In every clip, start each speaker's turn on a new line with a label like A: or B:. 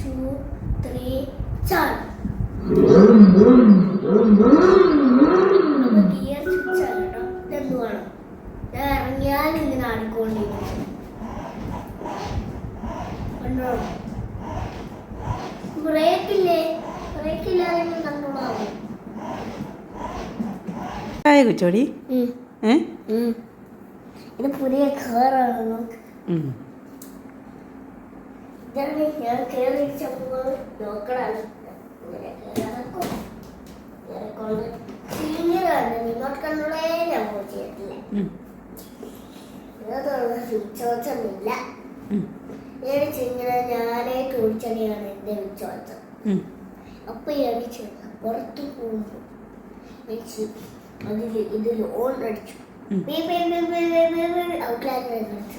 A: To three ചാട് gear switch ആണ് കേട്ടോ. ഇതെന്ത് വേണം? ഞാൻ ഇറങ്ങിയാൽ ഇങ്ങനെ ആടിക്കൊണ്ടിരിക്കും കണ്ടോ? ബ്രേക്കില്ലേ? ബ്രേക്കില്ലാതെ കണ്ടോളാവും
B: ആയ കൊച്ചോടി ഏ?
A: ഇത് പുതിയ കാറാണ്. ഇതാണ് ഞാൻ കയറി ചപ്പോൾ സീനിയറാണ് വിശ്വാസമില്ല. ഞാനേ ചോദിച്ചടിയാണ് എന്റെ വിശ്വാസം. അപ്പൊ എണിച്ച് പുറത്തു പോകുമ്പോൾ അതിൽ ഇതിൽ ഓൺ ഔട്ട്ലൈൻ അടിച്ചു.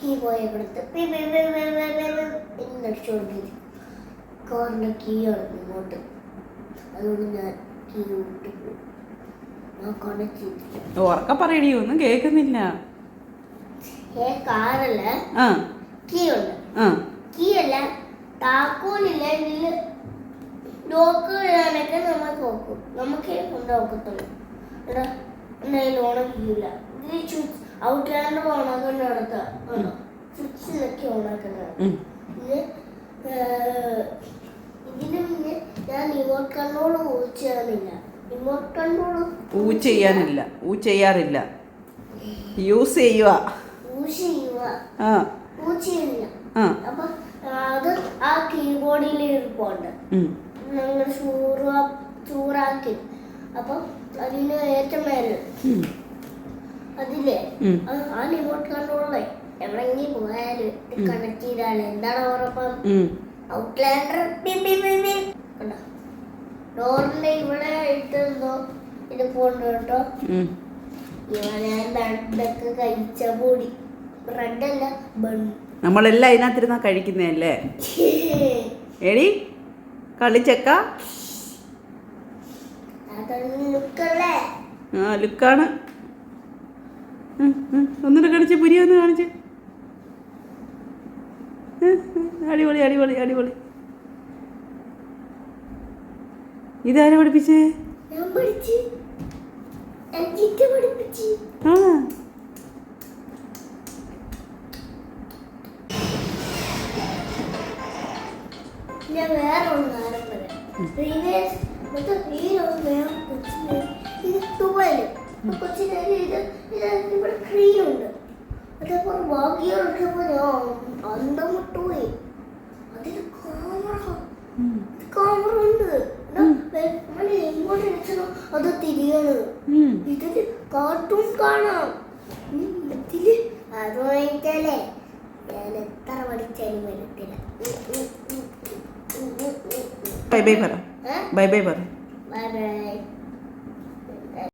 A: കീ പോയ കൊടുത്ത് പീ പീ പീ പീ പീ പീ പീ എന്ന് അടിച്ചു കൊടുക്കില്ല കാറിന്റെ കീ ആണ് ഇങ്ങോട്ട്. അതുകൊണ്ട് ഞാൻ കീ വിട്ടു ഞാൻ
B: ഉറക്ക പറയടി ഒന്നും കേൾക്കുന്നില്ല.
A: ഏ കാറല്ല?
B: ആ.
A: കീ ഉണ്ട്.
B: ആ.
A: കീ അല്ല താക്കോലില്ല ഇതിൽ? ലോക്ക് ഇടാനൊക്കെ നമ്മൾ നോക്കും. നമുക്ക് കൊണ്ടുപോകത്തുള്ളൂ എടാ ഓണം കീയില്ല ഇതിൽ സ്വിച്ച് ഔട്ട്ലാൻഡർ ഓണാക്കേണ്ട അടുത്ത സ്വിച്ചിലൊക്കെ ഓണാക്കുന്നത്. ഇത് ഇതിന് മുന്നേ ഞാൻ റിമോട്ട് കൺട്രോൾ യൂസ് ചെയ്യാറില്ല റിമോട്ട് കൺട്രോൾ
B: ഊ ചെയ്യാനില്ല. ഊ ചെയ്യാറില്ല. യൂസ് ചെയ്യുക
A: യൂസ് ചെയ്യുക
B: ആ.
A: യൂസ് ചെയ്യുന്നില്ല അപ്പൊ അത് ആ കീബോർഡിൽ ഇരിപ്പുണ്ട്. ഞങ്ങൾ ചൂറ ചൂറാക്കി. അപ്പം അതിന് ഏറ്റവും മേലെ. ആ- റിമോട്ട് കൺട്രോളേ എവിടെയെങ്കിലും പോയാലും. കണക്ട് ചെയ്താൽ എന്താണ് ഉറപ്പം. ഔട്ട്ലാൻഡർ ഡോറിന്റെ ഇവിടെ ഇട്ടെന്തോ? ഇത് പോണ്ട് കേട്ടോ. ഇവനെ റെഡൊക്കെ കഴിച്ച പൊടി. ബ്രെഡല്ല ബൺ
B: നമ്മളെല്ലാം ഇതിനകത്തിരുന്നാ കഴിക്കുന്നതല്ലേ എടി കളിച്ചക്ക? ആ ലുക്കാണ്. ഒന്നിട്ട് കടിച്ച് പുരി ഒന്ന് കാണിച്ച്. അടിപൊളി അടിപൊളി അടിപൊളി. ഇതാരെ പഠിപ്പിച്ചേ?
A: ഞാൻ
B: ആ
A: വേറെ ഒന്ന് കാര്യം എടുക്കുമ്പോൾ ഞാൻ അന്തം വിട്ടുപോയി അതിൽ ക്യാമറ
B: ഉം.
A: ക്യാമറ ഉണ്ട് നമ്മൾ എങ്ങോട്ട് അടിച്ചോ അത് തിരിയാണ്. ഇതിൽ കാർട്ടൂൺ കാണാം. ഇതിൽ അത് വാങ്ങിച്ചാലേ ഞാൻ എത്ര പഠിച്ചാലും വരത്തില്ല.
B: ബൈ ബൈ പറ. ബൈ ബൈ പറ.
A: Bye bye.